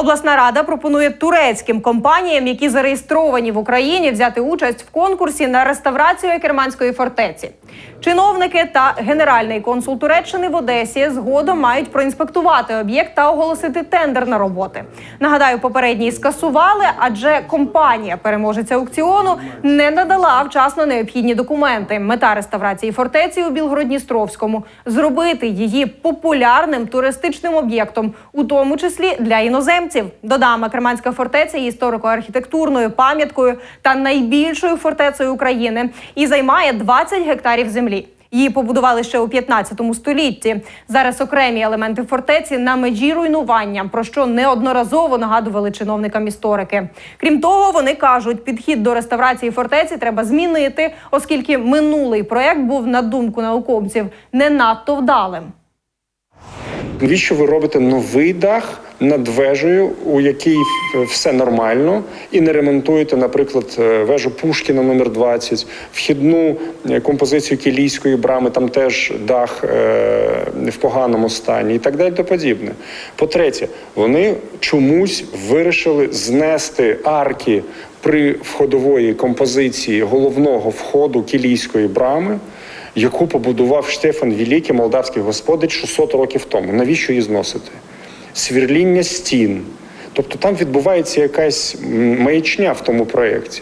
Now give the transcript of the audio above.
Обласна рада пропонує турецьким компаніям, які зареєстровані в Україні, взяти участь в конкурсі на реставрацію Керманської фортеці. Чиновники та генеральний консул Туреччини в Одесі згодом мають проінспектувати об'єкт та оголосити тендер на роботи. Нагадаю, попередній скасували, адже компанія переможеця аукціону не надала вчасно необхідні документи. Мета реставрації фортеці у Білгородністровському зробити її популярним туристичним об'єктом, у тому числі для іноземців. Додам, Керманська фортеця є історико-архітектурною пам'яткою та найбільшою фортецею України і займає 20 гектарів землі. Її побудували ще у 15 столітті. Зараз окремі елементи фортеці на межі руйнування, про що неодноразово нагадували чиновникам історики. Крім того, вони кажуть, підхід до реставрації фортеці треба змінити, оскільки минулий проект був, на думку науковців, не надто вдалим. Навіщо ви робите новий дах над вежею, у якій все нормально, і не ремонтуєте, наприклад, е, вежу Пушкіна номер 20, вхідну е, композицію Кілійської брами, там теж дах е, в поганому стані, і так далі. То подібне. По-третє, вони чомусь вирішили знести арки при входової композиції головного входу Кілійської брами яку побудував Штефан Великий, молдавський господар 600 років тому. Навіщо її зносити? Свірління стін. Тобто там відбувається якась маячня в тому проєкті.